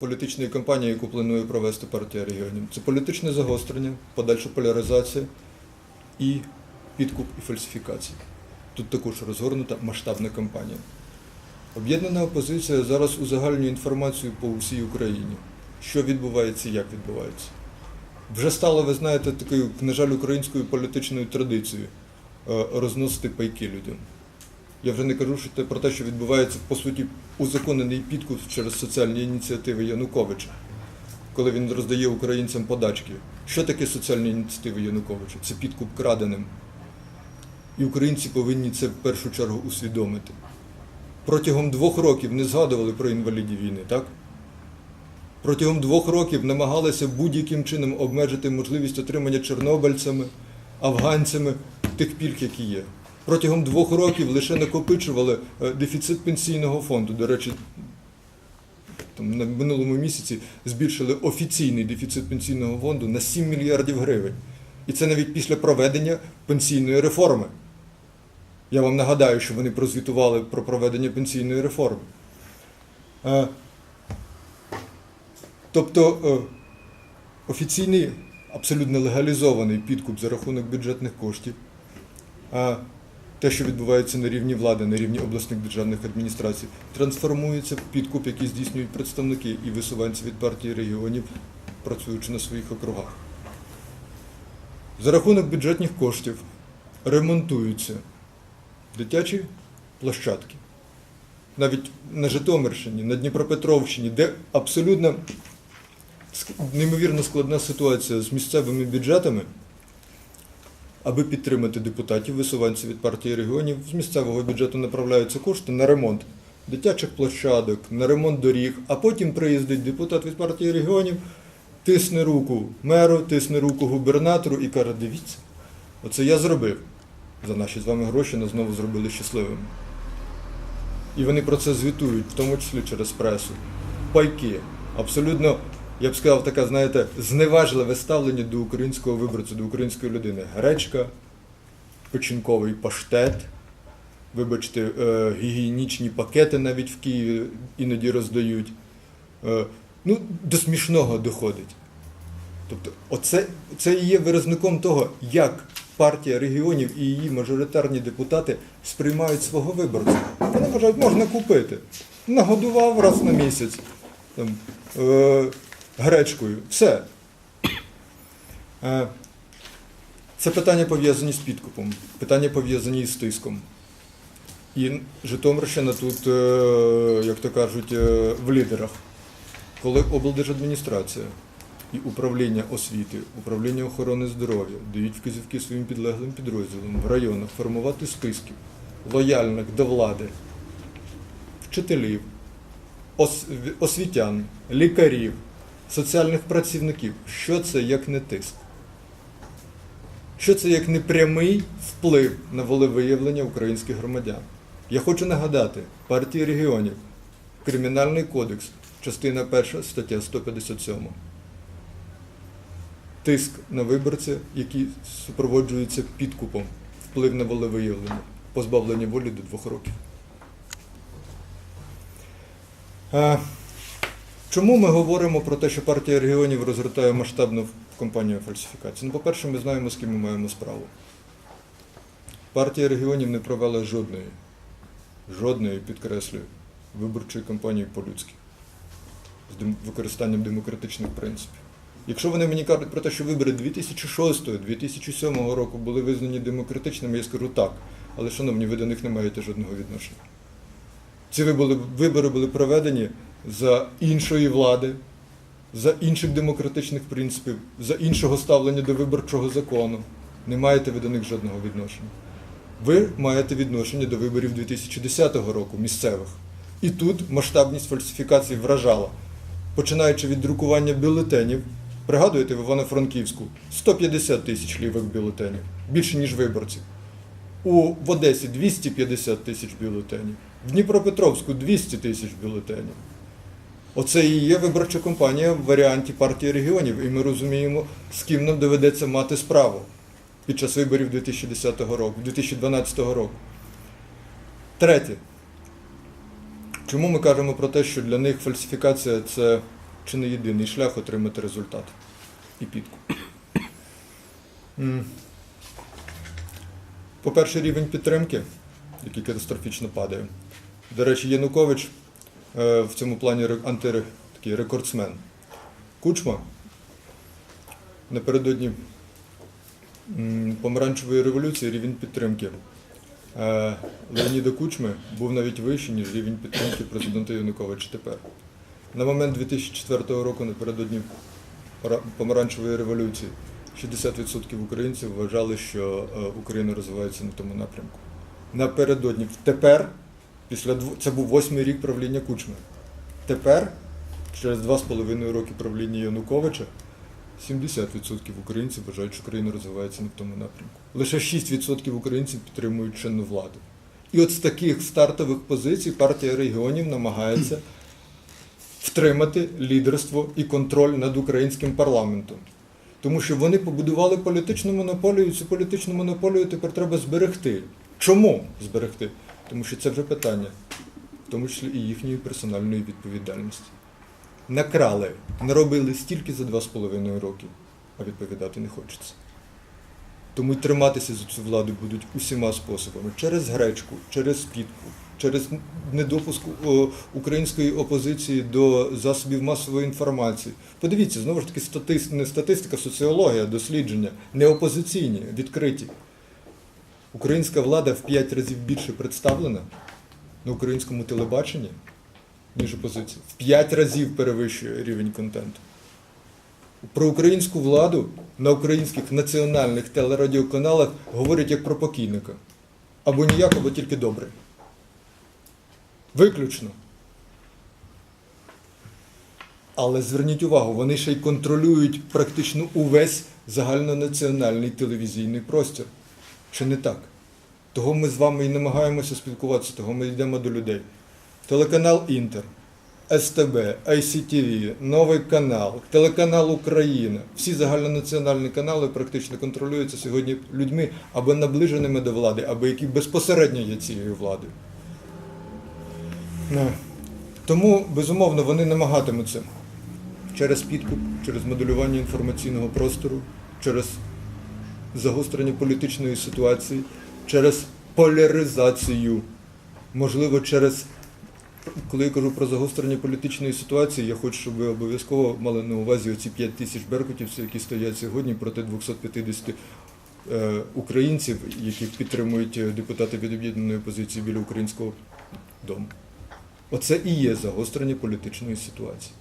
політичної кампанії, яку планує провести партія регіонів. Це політичне загострення, подальша поляризація і підкуп і фальсифікація. Тут також розгорнута масштабна кампанія. Об'єднана опозиція зараз узагальнює інформацію по всій Україні, що відбувається і як відбувається. Вже стало, ви знаєте, такою, на жаль, українською політичною традицією е, розносити пайки людям. Я вже не кажу що про те, що відбувається, по суті, узаконений підкуп через соціальні ініціативи Януковича, коли він роздає українцям подачки. Що таке соціальні ініціативи Януковича? Це підкуп краденим. І українці повинні це в першу чергу усвідомити. Протягом двох років не згадували про інвалідів війни, так? Протягом двох років намагалися будь-яким чином обмежити можливість отримання чорнобильцями, афганцями тих пільг, які є. Протягом двох років лише накопичували е, дефіцит пенсійного фонду. До речі, там на минулому місяці збільшили офіційний дефіцит пенсійного фонду на 7 мільярдів гривень. І це навіть після проведення пенсійної реформи. Я вам нагадаю, що вони прозвітували про проведення пенсійної реформи. Е, Тобто е, офіційний, абсолютно легалізований підкуп за рахунок бюджетних коштів, те, що відбувається на рівні влади, на рівні обласних державних адміністрацій, трансформується в підкуп, який здійснюють представники і висуванці від партії регіонів, працюючи на своїх округах. За рахунок бюджетних коштів ремонтуються дитячі площадки. Навіть на Житомирщині, на Дніпропетровщині, де абсолютно неймовірно складна ситуація з місцевими бюджетами, аби підтримати депутатів, висуванців від партії регіонів, з місцевого бюджету направляються кошти на ремонт дитячих площадок, на ремонт доріг, а потім приїздить депутат від партії регіонів, тисне руку меру, тисне руку губернатору і каже: дивіться, оце я зробив. За наші з вами гроші нас знову зробили щасливими. І вони про це звітують, в тому числі через пресу. Пайки. Абсолютно, я б сказав, таке, знаєте, зневажливе ставлення до українського виборця, до української людини. Гречка, печінковий паштет, вибачте, е, гігієнічні пакети навіть в Києві іноді роздають. Е, ну, до смішного доходить. Тобто, оце це і є виразником того, як партія регіонів і її мажоритарні депутати сприймають свого виборця. Вони вважають, можна купити. Нагодував раз на місяць там, е, гречкою. Все. Е, це питання пов'язані з підкупом, питання пов'язані з тиском. І Житомирщина тут, е, як то кажуть, е, в лідерах. Коли облдержадміністрація і управління освіти, управління охорони здоров'я дають вказівки своїм підлеглим підрозділам в районах формувати списки лояльних до влади, вчителів, освітян, лікарів, соціальних працівників. Що це як не тиск? Що це як не прямий вплив на волевиявлення українських громадян? Я хочу нагадати, партії регіонів, Кримінальний кодекс, частина 1, стаття 157. Тиск на виборця, який супроводжується підкупом, вплив на волевиявлення, позбавлення волі до двох років. Чому ми говоримо про те, що партія регіонів розгортає масштабну кампанію фальсифікації? Ну, по-перше, ми знаємо, з ким ми маємо справу. Партія регіонів не провела жодної, жодної, підкреслюю, виборчої кампанії по-людськи з використанням демократичних принципів. Якщо вони мені кажуть про те, що вибори 2006-2007 року були визнані демократичними, я скажу так. Але, шановні, ви до них не маєте жодного відношення. Ці вибори були проведені за іншої влади, за інших демократичних принципів, за іншого ставлення до виборчого закону. Не маєте ви до них жодного відношення. Ви маєте відношення до виборів 2010 року, місцевих. І тут масштабність фальсифікацій вражала. Починаючи від друкування бюлетенів, пригадуєте в Івано-Франківську 150 тисяч лівих бюлетенів, більше ніж виборців. У в Одесі 250 тисяч бюлетенів, в Дніпропетровську 200 тисяч бюлетенів. Оце і є виборча кампанія в варіанті партії регіонів, і ми розуміємо, з ким нам доведеться мати справу під час виборів 2010 року, 2012 року. Третє. Чому ми кажемо про те, що для них фальсифікація це чи не єдиний шлях отримати результат і підкуп. По-перше, рівень підтримки, який катастрофічно падає. До речі, Янукович в цьому плані ре- такий рекордсмен. Кучма напередодні помаранчевої революції рівень підтримки е, Леоніда Кучми був навіть вищий, ніж рівень підтримки президента Януковича тепер. На момент 2004 року, напередодні помаранчевої революції, 60% українців вважали, що е, Україна розвивається на тому напрямку. Напередодні, тепер, після це був восьмий рік правління Кучми. Тепер, через два з половиною роки правління Януковича, 70% українців вважають, що країна розвивається не в тому напрямку. Лише 6% українців підтримують чинну владу. І от з таких стартових позицій партія регіонів намагається втримати лідерство і контроль над українським парламентом. Тому що вони побудували політичну монополію, і цю політичну монополію тепер треба зберегти. Чому зберегти? Тому що це вже питання, в тому числі і їхньої персональної відповідальності. Накрали, наробили стільки за два з половиною роки, а відповідати не хочеться. Тому й триматися за цю владу будуть усіма способами: через гречку, через підку, через недопуск української опозиції до засобів масової інформації. Подивіться, знову ж таки, статис... не статистика, соціологія, дослідження, не опозиційні, відкриті. Українська влада в п'ять разів більше представлена на українському телебаченні, ніж опозиція. В п'ять разів перевищує рівень контенту. Про українську владу на українських національних телерадіоканалах говорять як про покійника. Або ніяк, або тільки добре. Виключно. Але зверніть увагу, вони ще й контролюють практично увесь загальнонаціональний телевізійний простір. Чи не так? Того ми з вами і намагаємося спілкуватися, того ми йдемо до людей. Телеканал Інтер, СТБ, ICTV, Новий канал, телеканал Україна. Всі загальнонаціональні канали практично контролюються сьогодні людьми або наближеними до влади, або які безпосередньо є цією владою. Ну, Тому, безумовно, вони намагатимуться через підкуп, через моделювання інформаційного простору, через загострення політичної ситуації, через поляризацію, можливо, через коли я кажу про загострення політичної ситуації, я хочу, щоб ви обов'язково мали на увазі оці 5 тисяч беркутівців, які стоять сьогодні проти 250 е, українців, яких підтримують е, депутати від об'єднаної опозиції біля українського дому. Оце і є загострення політичної ситуації.